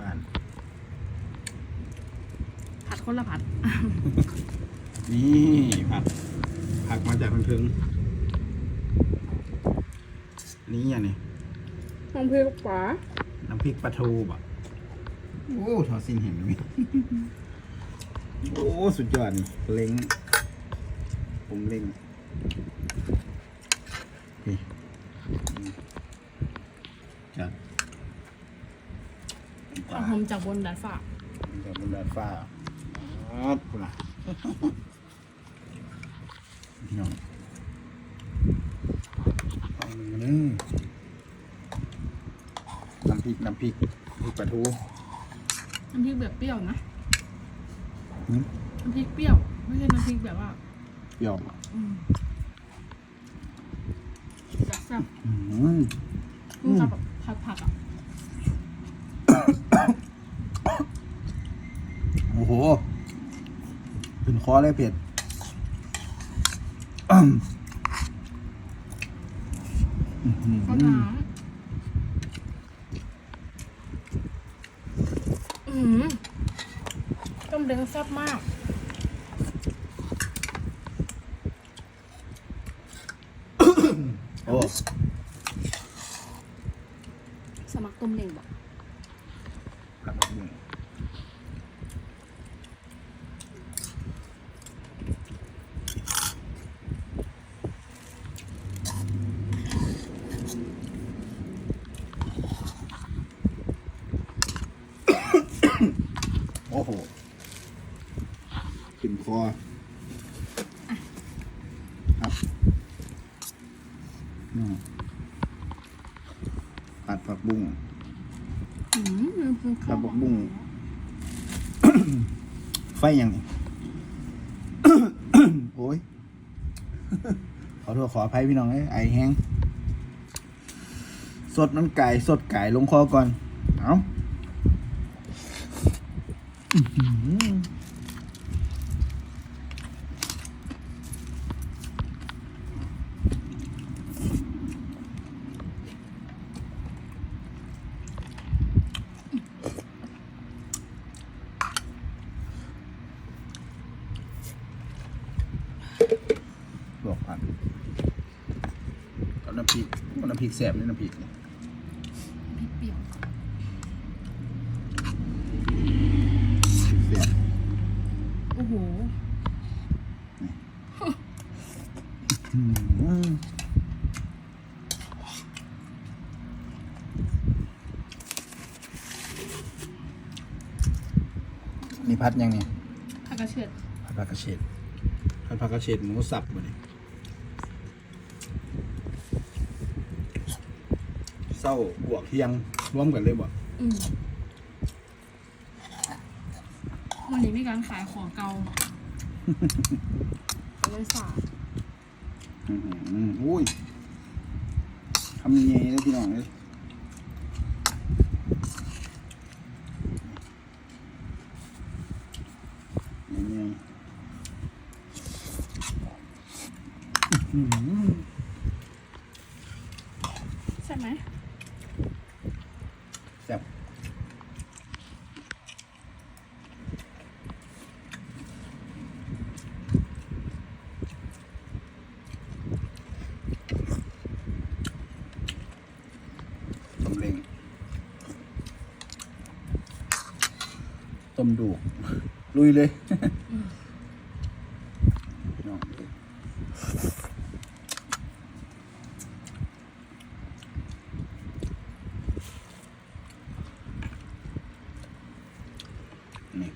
บ้าน ผัดคนละผัดๆนี่ผักผักมาจากทางถึงนี่อย่างนี้น้องเพลขวาน้ำพริกปลาทูบ่ะโอ้ทอดสิ้นเห็นไหมโอ้สุดยอดนี่เล้งผมเล้งนี่จัด เอาผมจากบนดาดฟ้าจากบนดาดฟ้าอ๋อคุณล่ะพี่น้องเอามาเลยน้ำพริกน้ำพริกพริกปลาทูน้ำพริกแบบเปรี้ยวนะหืมน้ำพริกเปรี้ยว ไม่ใช่น้ำพริกแบบว่าเปรี้ยวอืมแบบแซ่บอืมลูกกับแบบผัดผักอะ โหขึ้นคอเลยเผ็ดข้าวน้ำอืมต้มเล้งแซ่บมาก โอ้ สมัครต้มเล้งบอก ผักบุ้งโอ้โหขึ้นคอครับอืมผัดผักบุ้งอืมมันเป็นปข้าลาวบกบุ้งไฟยังนี่โอ้ย ขอโทษขออภัยพี่น้องเอ้ยไอแห้ง สดมันไก่สดไก่ลงคอก่อน เอา อื้อหือลวกผักกับน้ำพริกน้ำพริกแสบเลยน้ำพริกเนี่พริกเปรี้ยว แสบ โอ้โห อืม นี่พัดยังนี่ผักกระเฉดผัดผักกระเฉดผัดผักกระเฉดหมูสับมาดิเศร้าบวกเที่ยงร่วมกันเลยบ่อืมวันนี้มีการขายของเก่าก็เลยฝากอืมอืมอุ้ยทำยังไงนะพี่น้องเลยยังไงอื้อหือ ใช่ไหมแซ่บต้มเล้งต้มดูกลุยเลยพี่น้อง